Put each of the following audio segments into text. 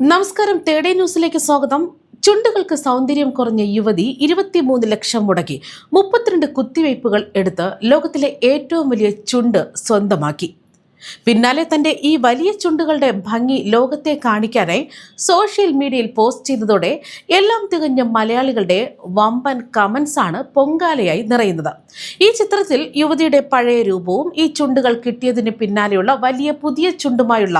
നമസ്കാരം തേടേ ന്യൂസിലേക്ക് സ്വാഗതം. ചുണ്ടുകൾക്ക് സൗന്ദര്യം കുറഞ്ഞ യുവതി ഇരുപത്തിമൂന്ന് ലക്ഷം മുടക്കി. മുപ്പത്തിരണ്ട് കുത്തിവയ്പ്പുകൾ എടുത്ത് ലോകത്തിലെ ഏറ്റവും വലിയ ചുണ്ട് സ്വന്തമാക്കി. പിന്നാലെ തന്റെ ഈ വലിയ ചുണ്ടുകളുടെ ഭംഗി ലോകത്തെ കാണിക്കാനായി സോഷ്യൽ മീഡിയയിൽ പോസ്റ്റ് ചെയ്തതോടെ എല്ലാം തികഞ്ഞ മലയാളികളുടെ വമ്പൻ കമന്റ്സ് ആണ് പൊങ്കാലയായി നിറയുന്നത്. ഈ ചിത്രത്തിൽ യുവതിയുടെ പഴയ രൂപവും ഈ ചുണ്ടുകൾ കിട്ടിയതിന് പിന്നാലെയുള്ള വലിയ പുതിയ ചുണ്ടുമായുള്ള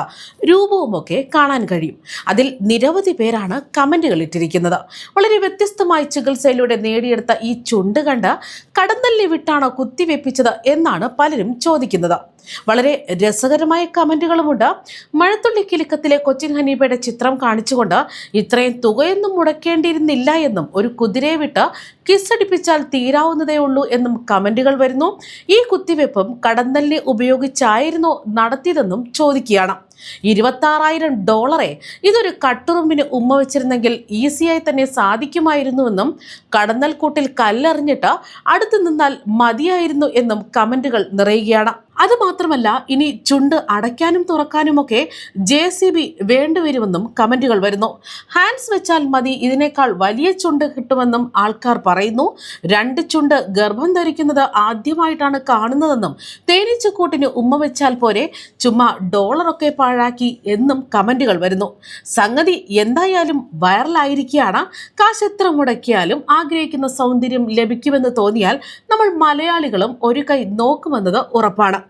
രൂപവുമൊക്കെ കാണാൻ കഴിയും. അതിൽ നിരവധി പേരാണ് കമന്റുകൾ ഇട്ടിരിക്കുന്നത്. വളരെ വ്യത്യസ്തമായ ചികിത്സയിലൂടെ നേടിയെടുത്ത ഈ ചുണ്ട് കണ്ട് കടന്നല്ലി വിട്ടാണോ കുത്തിവെപ്പിച്ചത് എന്നാണ് പലരും ചോദിക്കുന്നത്. വളരെ രസകരമായ കമന്റുകളുമുണ്ട് മഴത്തുള്ളി കിലുക്കത്തിലെ കൊച്ചിൻ ഹനീബയുടെ ചിത്രം കാണിച്ചുകൊണ്ട് ഇത്രയും തുകയൊന്നും മുടക്കേണ്ടിയിരുന്നില്ല എന്നും ഒരു കുതിരയെ വിട്ട് കിസ്സടിപ്പിച്ചാൽ തീരാവുന്നതേ ഉള്ളൂ എന്നും കമന്റുകൾ വരുന്നു. ഈ കുത്തിവെപ്പും കടന്നലിനെ ഉപയോഗിച്ചായിരുന്നു നടത്തിയതെന്നും ചോദിക്കുകയാണ്. ഇരുപത്താറായിരം ഡോളറെ ഇതൊരു കട്ടുറുമ്പിന് ഉമ്മ വെച്ചിരുന്നെങ്കിൽ ഈസിയായി തന്നെ സാധിക്കുമായിരുന്നുവെന്നും കടന്നൽ കൂട്ടിൽ കല്ലെറിഞ്ഞിട്ട് അടുത്ത് നിന്നാൽ മതിയായിരുന്നു എന്നും കമന്റുകൾ നിറയുകയാണ്. അതുമാത്രമല്ല ഇനി ചുണ്ട് അടയ്ക്കാനും തുറക്കാനുമൊക്കെ ജെ സി ബി വേണ്ടിവരുമെന്നും കമന്റുകൾ വരുന്നു. ഹാൻഡ്സ് വെച്ചാൽ മതി ഇതിനേക്കാൾ വലിയ ചുണ്ട് കിട്ടുമെന്നും ആൾക്കാർ പറയുന്നു. രണ്ട് ചുണ്ട് ഗർഭം ധരിക്കുന്നത് ആദ്യമായിട്ടാണ് കാണുന്നതെന്നും തേനീച്ചക്കൂട്ടിന് ഉമ്മ വെച്ചാൽ പോരെ ചുമ്മാ ഡോളറൊക്കെ പാഴാക്കി എന്നും കമന്റുകൾ വരുന്നു. സംഗതി എന്തായാലും വൈറലായിരിക്കുകയാണ്. കാശ് എത്ര മുടക്കിയാലും ആഗ്രഹിക്കുന്ന സൗന്ദര്യം ലഭിക്കുമെന്ന് തോന്നിയാൽ നമ്മൾ മലയാളികളും ഒരു കൈ നോക്കുമെന്നത് ഉറപ്പാണ്.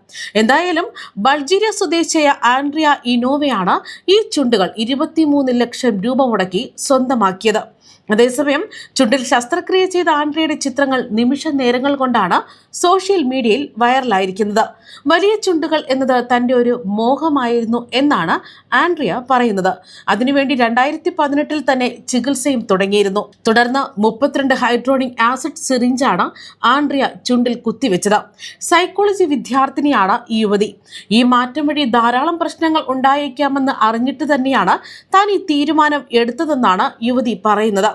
എന്തായാലും ബൾജീരിയ സ്വദേശിയായ ആൻഡ്രിയ ഇനോവയാണ് ഈ ചുണ്ടുകൾ ഇരുപത്തിമൂന്ന് ലക്ഷം രൂപ മുടക്കി സ്വന്തമാക്കിയത്. അതേസമയം ചുണ്ടിൽ ശസ്ത്രക്രിയ ചെയ്ത ആൻഡ്രിയയുടെ ചിത്രങ്ങൾ നിമിഷ നേരങ്ങൾ കൊണ്ടാണ് സോഷ്യൽ മീഡിയയിൽ വൈറലായിരിക്കുന്നത്. വലിയ ചുണ്ടുകൾ എന്നത് തന്റെ ഒരു മോഹമായിരുന്നു എന്നാണ് ആൻഡ്രിയ പറയുന്നത്. അതിനുവേണ്ടി രണ്ടായിരത്തി പതിനെട്ടിൽ തന്നെ ചികിത്സയും തുടങ്ങിയിരുന്നു. തുടർന്ന് മുപ്പത്തിരണ്ട് ഹൈഡ്രോണിക് ആസിഡ് സിറിഞ്ചാണ് ആൻഡ്രിയ ചുണ്ടിൽ കുത്തിവെച്ചത്. സൈക്കോളജി വിദ്യാർത്ഥിനിയാണ് ഈ യുവതി. ഈ മാറ്റം വഴി ധാരാളം പ്രശ്നങ്ങൾ ഉണ്ടായേക്കാമെന്ന് അറിഞ്ഞിട്ട് തന്നെയാണ് താൻ ഈ തീരുമാനം എടുത്തതെന്നാണ് യുവതി പറയുന്നത്.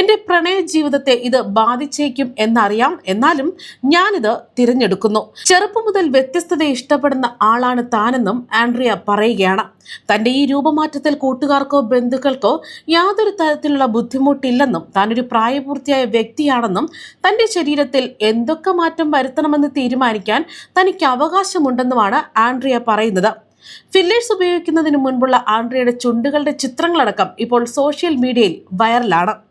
എന്റെ പ്രണയ ജീവിതത്തെ ഇത് ബാധിച്ചേക്കും എന്നറിയാം. എന്നാലും ഞാനിത് തിരഞ്ഞെടുക്കുന്നു. ചെറുപ്പം മുതൽ വ്യത്യസ്തത ഇഷ്ടപ്പെടുന്ന ആളാണ് താനെന്നും ആൻഡ്രിയ പറയുകയാണ്. തന്റെ ഈ രൂപമാറ്റത്തിൽ കൂട്ടുകാർക്കോ ബന്ധുക്കൾക്കോ യാതൊരു തരത്തിലുള്ള ബുദ്ധിമുട്ടില്ലെന്നും താനൊരു പ്രായപൂർത്തിയായ വ്യക്തിയാണെന്നും തന്റെ ശരീരത്തിൽ എന്തൊക്കെ മാറ്റം വരുത്തണമെന്ന് തീരുമാനിക്കാൻ തനിക്ക് അവകാശമുണ്ടെന്നുമാണ് ആൻഡ്രിയ പറയുന്നത്. ഫില്ലേഴ്സ് ഉപയോഗിക്കുന്നതിന് മുൻപുള്ള ആൻഡ്രിയയുടെ ചുണ്ടുകളുടെ ചിത്രങ്ങളടക്കം ഇപ്പോൾ സോഷ്യൽ മീഡിയയിൽ വൈറലാണ്.